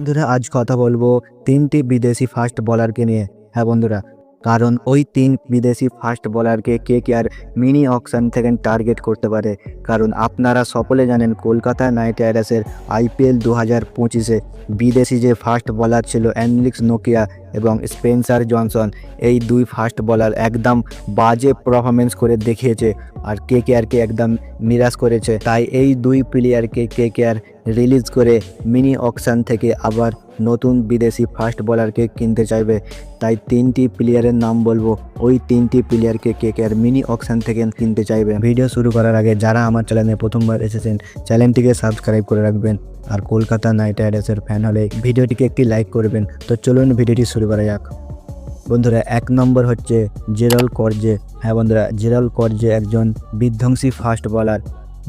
বন্ধুরা আজ কথা বলব তিনটি বিদেশি ফাস্ট বলারকে নিয়ে। হ্যাঁ বন্ধুরা কারণ ওই তিন বিদেশি fast বলারকে K K R mini auction থেকে টার্গেট করতে পারে। কারণ আপনারা সকলে জানেন কলকাতা নাইট রাইডার্সের আইপিএল দু হাজার পঁচিশে বিদেশি যে ফাস্ট বলার ছিল অ্যানলিক্স নোকিয়া এবং স্পেন্সার জনসন, এই দুই ফাস্ট বলার একদম বাজে পারফরমেন্স করে দেখিয়েছে আর কে কে আরকে একদম নিরাশ করেছে। তাই এই দুই প্লেয়ারকে কে কে আর রিলিজ করে মিনি অকশন থেকে আবার নতুন বিদেশি ফাস্ট বলারকে কিনতে চাইবে, তাই তিনটি প্লেয়ারের নাম বলব। ওই তিনটি প্লেয়ারকে K K R mini auction থেকে কিনতে চাইবে। ভিডিও শুরু করার আগে যারা আমার চ্যানেলে প্রথমবার এসেছেন চ্যানেলটিকে সাবস্ক্রাইব করে রাখবেন। আর কলকাতা নাইট রাইডার্সের ফ্যান হলে ভিডিওটিকে একটি লাইক করবেন। তো চলুন ভিডিওটি শুরু করা যাক। বন্ধুরা, এক নম্বর হচ্ছে জেরাল করজে। হ্যাঁ বন্ধুরা, জেরাল করজে একজন বিধ্বংসী ফাস্ট বলার।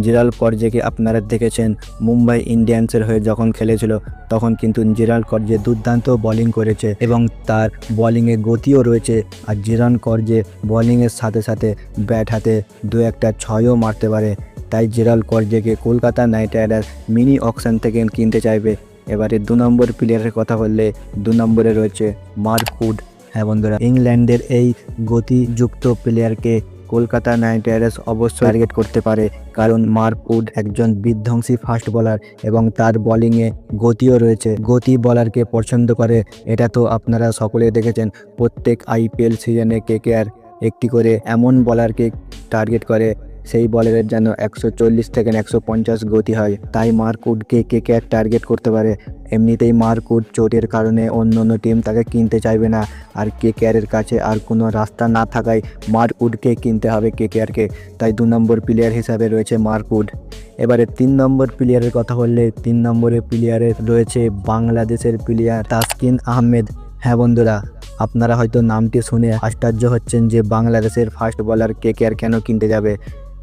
জেরাল করজেকে আপনারা দেখেছেন? মুম্বাই ইন্ডিয়ান্সের হয়ে যখন খেলেছিল, তখন কিন্তু জেরাল করজে দুর্দান্ত বোলিং করেছে এবং তার বোলিংয়ে গতিও রয়েছে। আর জেরাল করজে বোলিংয়ের সাথে সাথে ব্যাট হাতে দু একটা ছয়ও মারতে পারে। তাই Gerald করজেকে Kolkata knight riders mini auction থেকে কিনতে চাইবে। এবারে দু নম্বর প্লেয়ারের কথা বললে দু নম্বরে রয়েছে মার্কুড। হ্যাঁ বন্ধুরা, ইংল্যান্ডের এই গতিযুক্ত প্লেয়ারকে কলকাতা নাইট রাইডার্স অবশ্যই টার্গেট করতে পারে, কারণ মারপুড একজন বিধ্বংসী ফাস্ট বলার এবং তার বোলিংয়ে গতিও রয়েছে। গতি বলারকে পছন্দ করে, এটা তো আপনারা সকলে দেখেছেন। প্রত্যেক আইপিএল সিজনে কেকেআর একটি করে এমন বলারকে টার্গেট করে সেই বলারের যেন একশো চল্লিশ থেকে একশো পঞ্চাশ গতি হয়। তাই মার্কুডকে কে কে টার্গেট করতে পারে। এমনিতেই মার্কুড চোটের কারণে অন্য অন্য টিম তাকে কিনতে চাইবে না। আর কে কেয়ারের কাছে আর কোনো রাস্তা না থাকায় মার্কুডকে কিনতে হবে কে কেয়ারকে তাই দু নম্বর প্লেয়ার হিসাবে রয়েছে মার্কুড এবারে তিন নম্বর প্লেয়ারের কথা বললে তিন নম্বরের প্লেয়ারের রয়েছে বাংলাদেশের প্লেয়ার তাসকিন আহমেদ। হ্যাঁ বন্ধুরা, আপনারা হয়তো নামটি শুনে আশ্চর্য হচ্ছেন যে বাংলাদেশের ফাস্ট বলার কে কে আর কেন কিনতে যাবে।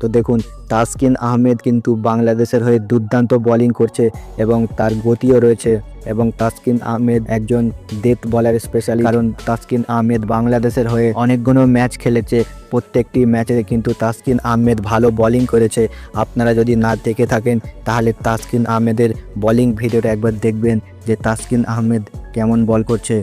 তো দেখুন, তাসকিন আহমেদ কিন্তু বাংলাদেশের হয়ে দুর্দান্ত বোলিং করছে এবং তার গতিও রয়েছে এবং তাসকিন আহমেদ একজন ডেথ বলার স্পেশালি কারণ তাসকিন আহমেদ বাংলাদেশের হয়ে অনেকগুলো ম্যাচ খেলেছে, প্রত্যেকটি ম্যাচে কিন্তু তাসকিন আহমেদ ভালো বোলিং করেছে। আপনারা যদি না দেখে থাকেন, তাহলে তাসকিন আহমেদের বোলিং ভিডিওটা একবার দেখবেন যে তাসকিন আহমেদ কেমন বল করছে।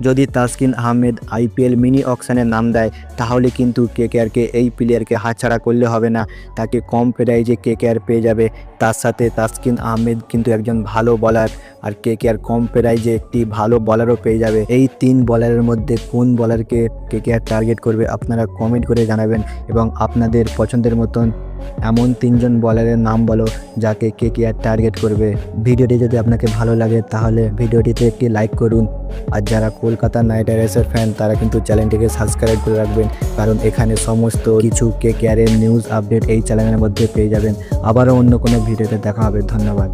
যদি তাসকিন আহমেদ আইপিএল মিনি অকশনের নাম দেয়, তাহলে কিন্তু কেকেআরকে এই প্লেয়ারকে হাতছাড়া করলে হবে না। তাকে কম প্রাইজে কেকেআর পেয়ে যাবে, তার সাথে তাসকিন আহমেদ কিন্তু একজন ভালো বলার আর কেকেআর কম প্রাইজে একটি ভালো বলারও পেয়ে যাবে। এই তিন বলারের মধ্যে কোন বলারকে কেকেআর টার্গেট করবে, আপনারা কমেন্ট করে জানাবেন এবং আপনাদের পছন্দের মতন এমন তিনজন বলারের নাম বলো, যাকে কে কে আর টার্গেট করবে। ভিডিওটি যদি আপনাকে ভালো লাগে, তাহলে ভিডিওটিতে একটি লাইক করুন। আর যারা কলকাতা নাইট রাইডার্সের ফ্যান তারা কিন্তু চ্যানেলটিকে সাবস্ক্রাইব করে রাখবেন। কারণ এখানে সমস্ত কিছু কে কেয়ারের নিউজ আপডেট এই চ্যানেলের মধ্যে পেয়ে যাবেন। আবারও অন্য কোনো ভিডিওতে দেখা হবে। ধন্যবাদ।